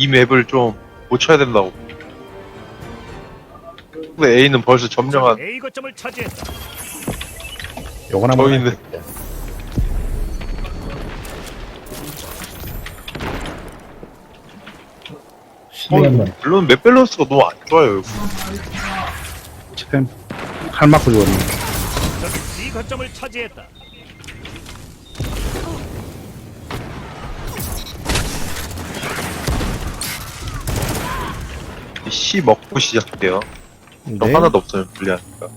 이 맵을 좀 고쳐야 된다고. 근데 A는 벌써 점령한 A 거점을 차지했다. 요건 한번 저희는 해볼게. 시간만. 물론 맵 밸런스가 너무 안 좋아요. 여기. 스팸 칼 맞고 죽었네 적이 B 거점을 차지했다. C 먹고 시작해요. 저 네. 하나도 없어요. 불리하니까.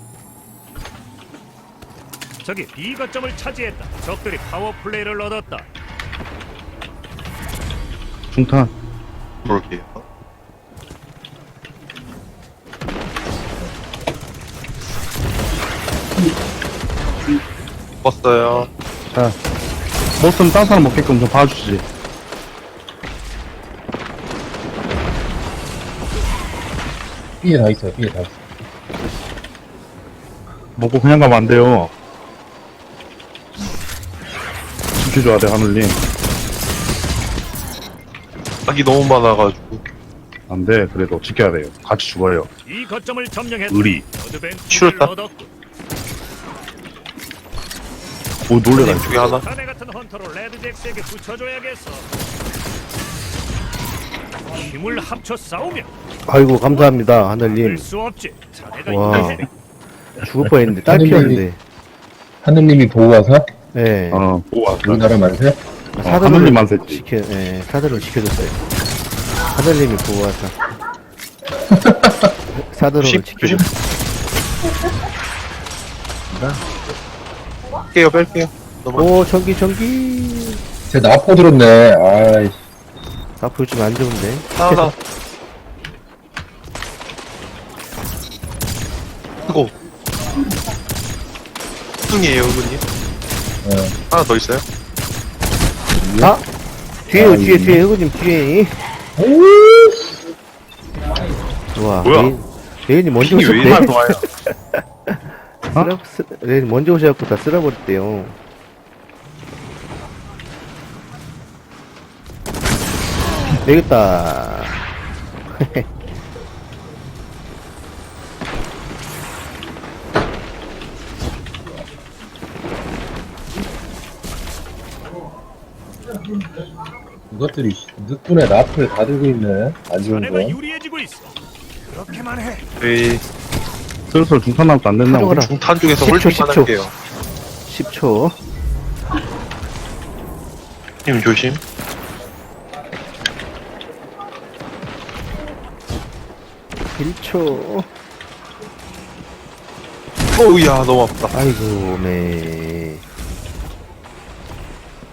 적이 B 거점을 차지했다. 적들이 파워 플레이를 얻었다. 중탄 볼게요. 먹었어요. 자 못쓰면 딴 사람 먹게끔 좀 봐주지 B에 다 있어요, B에 다 있어. 먹고 그냥 가면 안 돼요 지켜줘야 돼 하늘님 딱이 너무 많아가지고. 안 돼 그래도 지켜야 돼요 같이 죽어요 이 거점을 점령했다. 의리 어드밴티지를. 얻었고 오 놀래라 왼쪽에 하나. 자네 같은 헌터로 레드잭스에게 붙여줘야겠어. 힘을 합쳐 싸우면 아이고 감사합니다 하늘님. 될수 없지. 자네가 와. 죽을 뻔했는데 딸 하늘님이- 피었는데. 하느님이 와서 예어 보고 왔다 우리나라 만세? 어, 하늘님만 셌지. 지켜 예 사드를 지켜줬어요. 하늘님이 와서 사드를 조심, 지켜줬 조심. 뺄게요, 뺄게요. 오 전기 전기. 쟤 나포 들었네. 아이, 앞으로 좀 안 좋은데 하나. 그거. 승이에요, 은근히. 어. 하나 더 있어요? 아 뒤에 아, 뒤에. 뒤에 흑우님 뒤에 와 뭐야? 레인, 레인이 먼저 핑이 왜 오셨대 이만 좋아요? 쓰라, 쓰, 레인 먼저 오셔갖고 다 쓸어버렸대요 되겠다 이것들이 늦군에 나포를 다 들고 있네. 안 좋은 자네가 거. 유리해지고 있어. 그렇게만 해. 저희 슬슬 중탄 나도 안 됐나 가져가라. 중탄 쪽에서 10초, 홀딩만 10초. 할게요. 10초 힘 조심. 일초 어우야, 너무 아프다. 아이고 네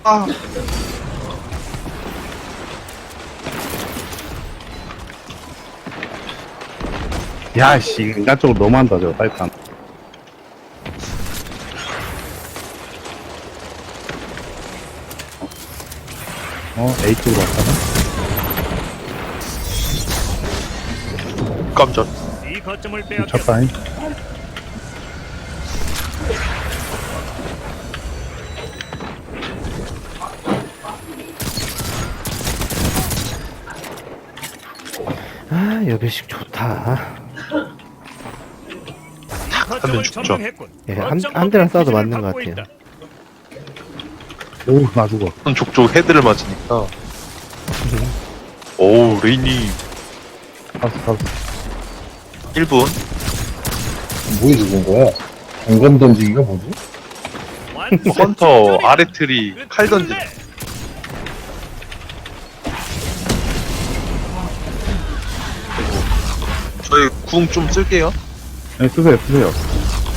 아. 야 씨 인간 쪽으로 너무한다 저거 빨판 어 A 쪽으로 왔다가 깜짝. 이 거점을 빼앗겼다. 쳤다잉 아 여배식 좋다 이 거점을 하면 죽죠. 점령했군. 예, 한- 거점 한 대랑 쏴도 어드밴티지를 맞는 것 갖고 같아요. 있다. 오나 죽어 한 족족 헤드를 맞으니까. 오우, 레인이 봤어 봤어 1분. 뭐에 죽은 거야? 단검 던지기가 뭐지? 헌터, 직전이다. 아래 트리, 칼 던지. 저희 궁 좀 쓸게요. 네 쓰세요 쓰세요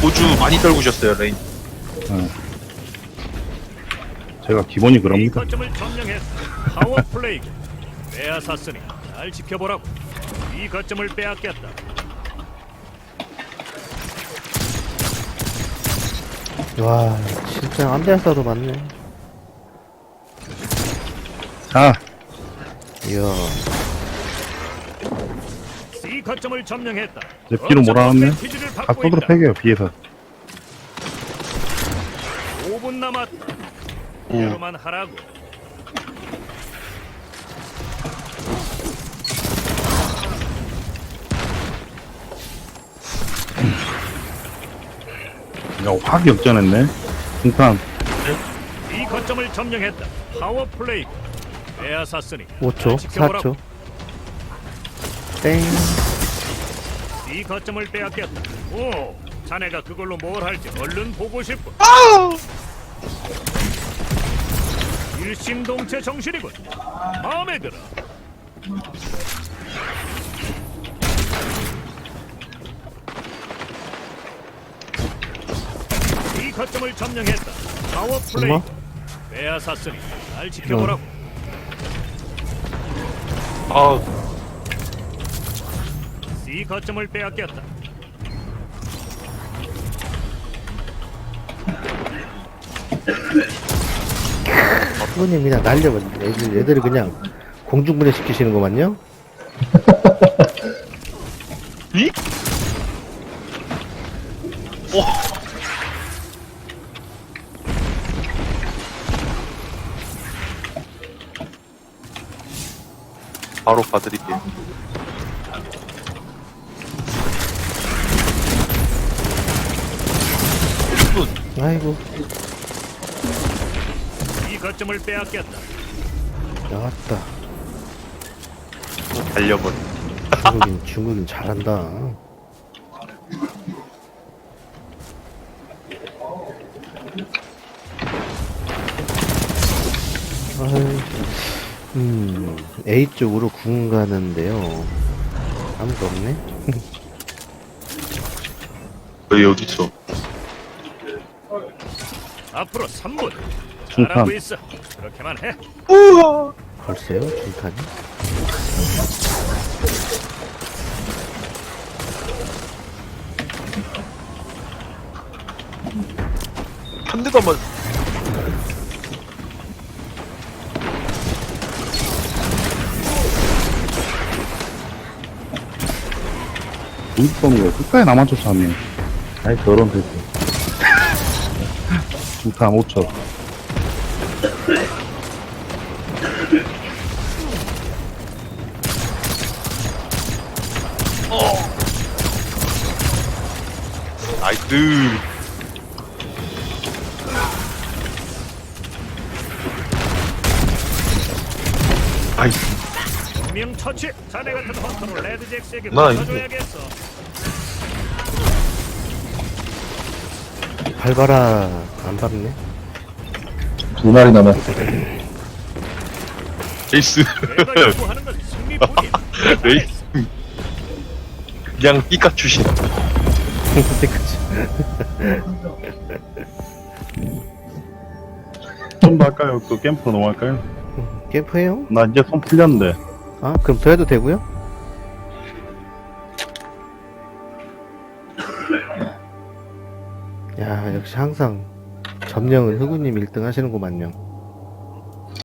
고주 많이 떨구셨어요, 레인. 제가 기본이 이 그럽니다 거점을 점령했어. 파워 플레이. 빼앗았으니 잘 지켜보라고. 이 거점을 빼앗겼다. 와 진짜 쏴도 맞네 자 이야 이 거점을 점령했다. 이제 B로 몰아왔네. 각도로 있다. 패겨요 B에서 5분 남았다. 오. 이대로만 하라고. 확 역전했네. 중탄. 이 거점을 점령했다. 파워 플레이. 빼앗았으니 5초, 잘 지켜보라고. 4초. 땡. 이 거점을 빼앗겼다. 오, 자네가 그걸로 뭘 할지 얼른 보고 싶고. 일심동체 정신이군. 마음에 들어. 이 거점을 점령했다. 파워 플레이. 빼앗았으니 잘 지켜보라고. 아, 이 거점을 빼앗겼다. 후보님 그냥 날려버려. 애들, 애들을 그냥 공중분해 시키시는 거만요? 이? 오. 바로 봐드릴게요. 아이고, 이 거점을 빼앗겼다. 나왔다. 달려버려. 중국인, 중국인 잘한다. 아이, 음, A 쪽으로 궁 가는데요. 아무도 없네? 여기 어디 있어? 앞으로 3분. 중탄. 잘하고 있어. 그렇게만 해. 벌써요? 중탄이? 한 대도 안 맞. 보는 거 끝까지 나만 쫓아왔네. 아이, 저런 새끼. 중탄 5초. 나이스. 나이스. 명 처치. 자네 같은 헌터로 레드 잭스에게 나 맡아줘야겠어. 밟아라. 안 밟네? 두 마리 남았어. 에이스. 내가 요구하는 건 승리뿐이야. 레이. 그냥 삐까추신. 그때까지. 좀더 할까요? 또 캠프 넘어갈까요? 캠프해요? 나 이제 손 풀렸는데. 아, 그럼 더 해도 되고요? 야, 역시 항상 점령은 흑우님 1등 하시는구만요.